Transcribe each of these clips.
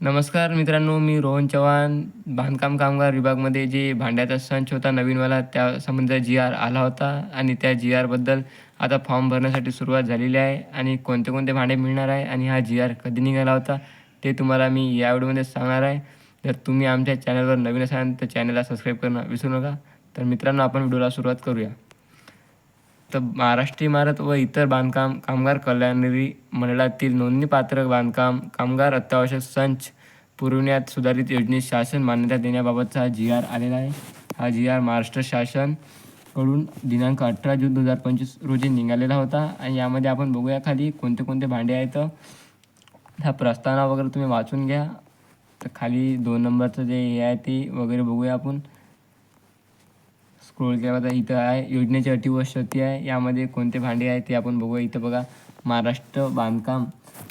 नमस्कार मित्रांनो मी रोहन चव्हाण बांधकाम कामगार विभागमध्ये जे भांड्याचा संच होता नवीनवाला त्या संबंधीचा जी आर आला होता आणि त्या जी आरबद्दल आता फॉर्म भरण्यासाठी सुरुवात झालेली आहे आणि कोणते कोणते भांडे मिळणार आहे आणि हा जी आर कधी निघाला होता ते तुम्हाला मी या व्हिडिओमध्ये सांगणार आहे. जर तुम्ही आमच्या चॅनलवर नवीन असाल तर चॅनलला सबस्क्राईब करणं विसरू नका. तर मित्रांनो आपण व्हिडिओला सुरुवात करूया. तर महाराष्ट्र इमारत व इतर बांधकाम कामगार कल्याणकारी मंडळातील नोंदणीपात्र बांधकाम कामगार अत्यावश्यक संच पुरवण्यात सुधारित योजनेत शासन मान्यता देण्याबाबतचा हा जी आर आलेला आहे. हा जी आर महाराष्ट्र शासनकडून दिनांक अठरा जून दोन हजार पंचवीस रोजी निघालेला होता आणि यामध्ये आपण बघूया खाली कोणते कोणते भांडे आहेत. हा प्रस्तावना वगैरे तुम्ही वाचून घ्या. तर खाली दोन नंबरचं जे हे आहे ते वगैरे बघूया आपण. स्क्रोल केला तर इथं आहे. योजनेची अटी व शती आहे. यामध्ये कोणते भांडे आहे ते आपण बघूया. इथं बघा महाराष्ट्र बांधकाम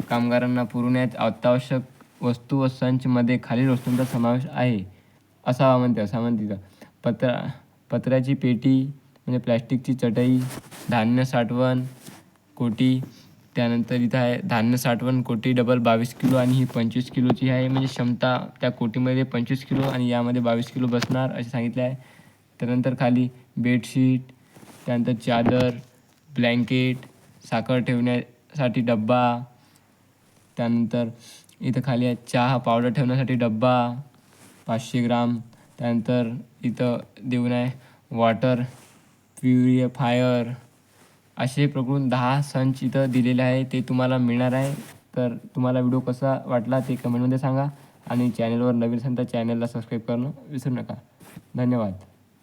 कामगारांना पुरवण्यात अत्यावश्यक वस्तू व संचमध्ये खालील वस्तूंचा समावेश आहे. असा म्हणते असा म्हणते तिथं. पत्र पत्र्याची पेटी म्हणजे प्लॅस्टिकची चटई धान्य साठवण कोटी. त्यानंतर इथं आहे धान्य साठवण कोटी डबल बावीस किलो आणि ही पंचवीस किलोची आहे. म्हणजे क्षमता त्या कोटीमध्ये पंचवीस किलो आणि यामध्ये बावीस किलो बसणार असे सांगितले आहे. त्यानंतर खाली बेडशीट त्यानंतर चादर ब्लँकेट साखर ठेवण्यासाठी डब्बा त्यानंतर इथं खाली आहे चहा पावडर ठेवण्यासाठी डब्बा पाचशे ग्राम त्यानंतर इथं देऊन आहे वॉटर प्युरिफायर असे प्रकरून दहा संच इथं दिलेले आहे ते तुम्हाला मिळणार आहे. तर तुम्हाला व्हिडिओ कसा वाटला ते कमेंटमध्ये सांगा आणि चॅनलवर नवीन असेल तर चॅनलला सबस्क्राईब करणं विसरू नका. धन्यवाद.